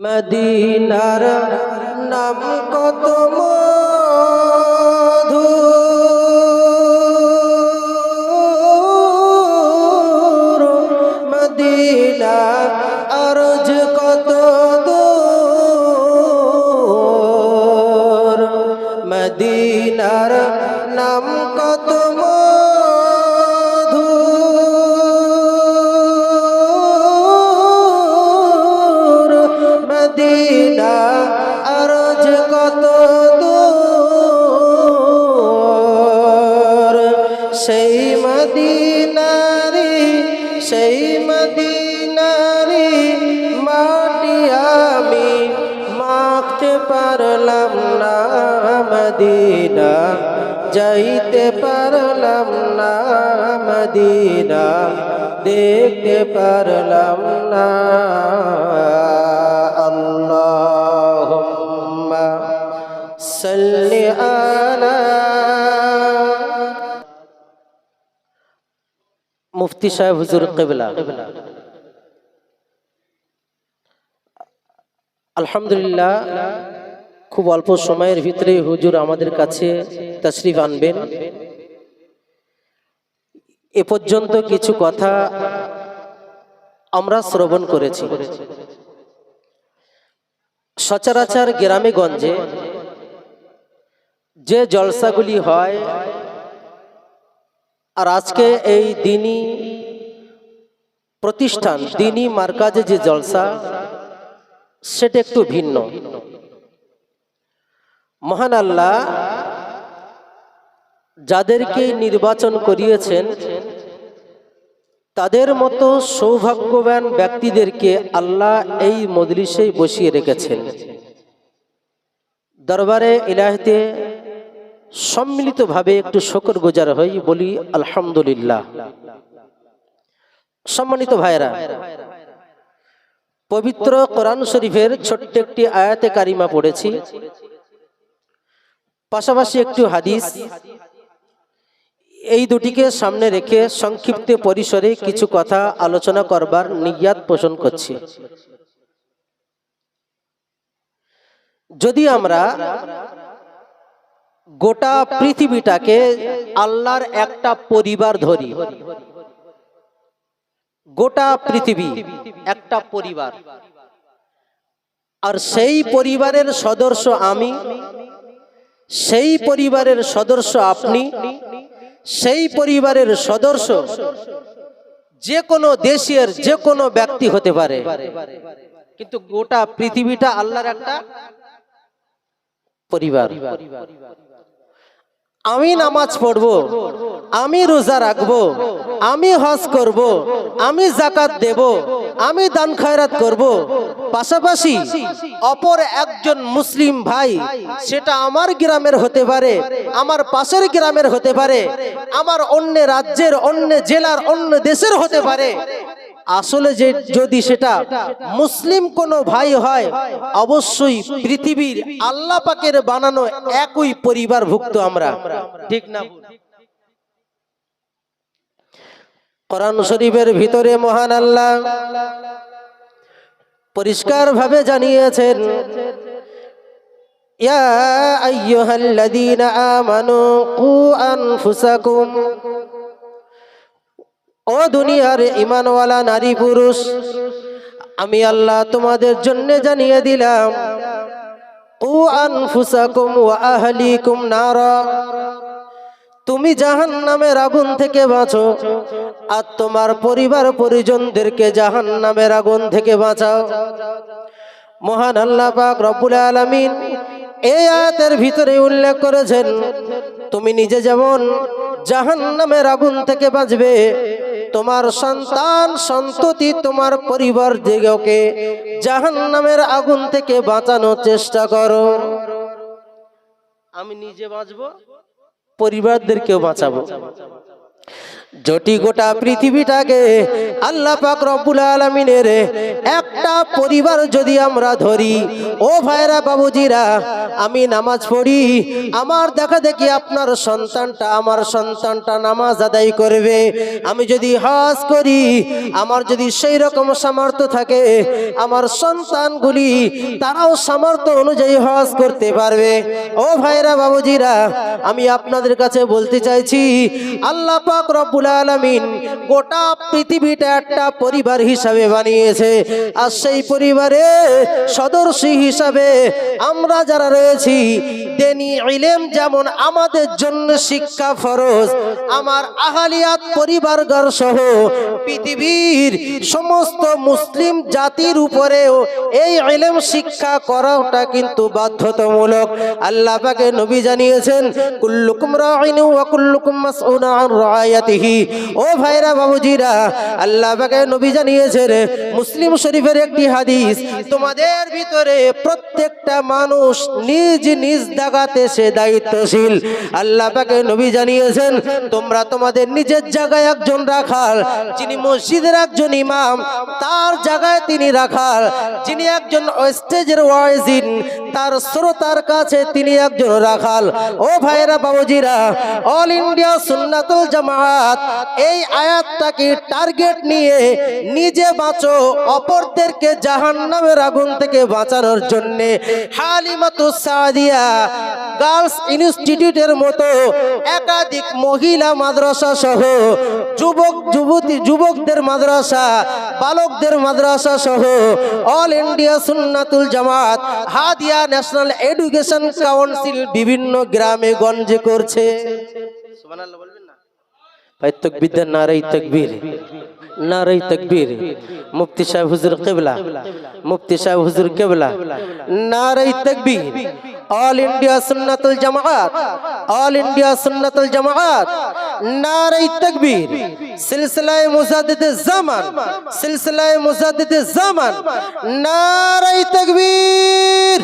মদিনার নাম কত মধু। মদিনা সেই মদিনারি মাটি আমি মাখতে পারলাম না, মদিনা। যাইতে পারলাম না, মদিনা। দেখতে পারলাম না। মুফতি সাহেব হুজুর কেবলা। আলহামদুলিল্লাহ, খুব অল্প সময়ের ভিতরে হুজুর আমাদের কাছে তশরিফ আনবেন। এ পর্যন্ত কিছু কথা আমরা শ্রবণ করেছি। সচরাচর গ্রামে গঞ্জে যে জলসাগুলি হয় আর আজকে এই দিনই প্রতিষ্ঠান, দিনই মার্কাজে যে জলসা, সেটা একটু ভিন্ন। মহান আল্লাহ যাদেরকে নির্বাচন করিয়েছেন, তাদের মতো সৌভাগ্যবান ব্যক্তিদেরকে আল্লাহ এই মজলিসে বসিয়ে রেখেছেন। দরবারে ইলাহিতে সম্মিলিতভাবে একটু শকর গুজার হই, বলি আলহামদুলিল্লাহ। সম্মানিত ভাইরা পবিত্র কোরআন শরীফের ছোট্ট একটি আয়াতে কারিমা পড়েছি। পাশাপাশি একটু হাদিস। এই দুটিকে সামনে রেখে সংক্ষিপ্ত পরিসরে কিছু কথা আলোচনা করবার নিয়াত পোষণ করছি। যদি আমরা গোটা পৃথিবীটাকে আল্লাহর একটা পরিবার ধরি। গোটা পৃথিবী একটা পরিবার। আর সেই পরিবারের সদস্য আমি, সেই পরিবারের সদস্য আপনি, সেই পরিবারের সদস্য যে কোনো দেশের যে কোনো ব্যক্তি হতে পারে। কিন্তু গোটা পৃথিবীটা আল্লাহর একটা পরিবার। আমি নামাজ পড়ব, আমি রোজা রাখব, আমি হজ করব, আমি জাকাত দেব, আমি দান খয়রাত করব। পাশাপাশি অপর একজন মুসলিম ভাই, সেটা আমার গ্রামের হতে পারে, আমার পাশের গ্রামের হতে পারে, আমার অন্য রাজ্যের, অন্য জেলার, অন্য দেশের হতে পারে। আসলে যে যদি সেটা মুসলিম কোনো ভাই হয়, অবশ্যই পৃথিবীর আল্লাহ পাকের বানানো একই পরিবারভুক্ত আমরা ঠিক না? কোরআন শরীফের ভিতরে মহান আল্লাহ পরিষ্কার ভাবে জানিয়েছেন, ইয়া আইয়ুহাল্লাযীনা আমানু কু আনফুসাকুম ও দুনিয়ার ইমানওয়ালা নারী পুরুষ, আমি আল্লাহ তোমাদের জন্য জানিয়ে দিলাম ও আনফুসাকুম ওয়া আহলিকুম নারা তুমি জাহান নামের আগুন থেকে বাঁচো, আর তোমার পরিবার পরিজনদেরকে জাহান নামের আগুন থেকে বাঁচাও। মহান আল্লাহ পাক রব্বুল আলামিন এই আয়াতের ভিতরে উল্লেখ করেছেন, তুমি নিজে যেমন জাহান নামের আগুন থেকে বাঁচবে তোমার সন্তান, সন্ততি তোমার পরিবার দিগকে জাহান নামের আগুন থেকে বাঁচানোর চেষ্টা করো। আমি নিজে বাঁচবো, পরিবারদেরকেও বাঁচাবো। জটি গোটা পৃথিবীটাকে আল্লাহ পাক রব্বুল আলমিনের একটা পরিবার যদি আমরা ধরি, ও ভাইরা, বাবুজিরা, আমি নামাজ পড়ি, আমার দেখা দেখি আপনার সন্তানটা আমার সন্তানটা নামাজ আদায় করবে। আমি যদি হজ করি, আমার যদি সেই রকম সামর্থ্য থাকে, আমার সন্তানগুলি তারাও সামর্থ্য অনুযায়ী হজ করতে পারবে। ও ভাইরা, বাবুজিরা, আমি আপনাদের কাছে বলতে চাইছি, আল্লাহ পাক রব্বুল আলামিন গোটা পৃথিবীটা একটা পরিবার হিসাবে বানিয়েছে। আর সেই পরিবারে সদস্য হিসাবে আমরা যারা রয়েছি দেনি ইলেম যেমন আমাদের জন্য শিক্ষা ফরজ, আমার আহালিয়াত পরিবারগর সহ পৃথিবীর সমস্ত মুসলিম জাতির উপরেও এই ইলেম শিক্ষা করাটা কিন্তু বাধ্যতামূলক। আল্লাহ পাকে নবী জানিয়েছেন, কুল্লুকুম রাইনু ওয়া কুল্লুকুম রায়াতিহি। ও ভাইরা, বাবুজিরা, আল্লাহ পাকে নবী জানিয়েছেন, মুসলিম শরীফের একটি হাদিস, তোমাদের ভিতরে প্রত্যেকটা মানুষ নিজ নিজ জায়গাতে সে দায়িত্বশীল। আল্লাহ পাকে নবী জানিয়েছেন, তোমরা তোমাদের নিজের জায়গায় একজন রাখাল, যিনি মসজিদের একজন ইমাম, তার জায়গায় তিনি রাখাল, যিনি একজন স্টেজের ওয়াইজিন তার শ্রোতার কাছে তিনি একজন রাখাল। ও ভাইরা বাবুজিরা অল ইন্ডিয়া সুন্নাতুল জামাত এই আয়াতটাকে টার্গেট নিয়ে নিজে বাঁচো, অপরদেরকে জাহান্নামের আগুন থেকে বাঁচানোর জন্য। হালিমাতু সাদিয়া গার্লস ইনস্টিটিউটের মতো একাধিক মহিলা মাদ্রাসা সহ যুবক যুবতী যুবকদের মাদ্রাসা বালকদের মাদ্রাসা সহ অল ইন্ডিয়া সুন্নাতুল জামাত হাদিয়া ন্যাশনাল এডুকেশন কাউন্সিল বিভিন্ন গ্রামে গঞ্জে করছে। বলবেন না? ভাই তকবিদের নারাই তকবীর। নারাই তকবীর। মুফতি সাহেব হুজুর কেবলা। মুফতি সাহেব হুজুর কেবলা। নারাই তকবীর। All India Sunnatul Jamaat all India Sunnatul Jamaat নারাই তকবীর, সিলসিলায়ে মুজাদ্দিদে জামান, সিলসিলায়ে মুজাদ্দিদে জামান, নারাই তকবীর।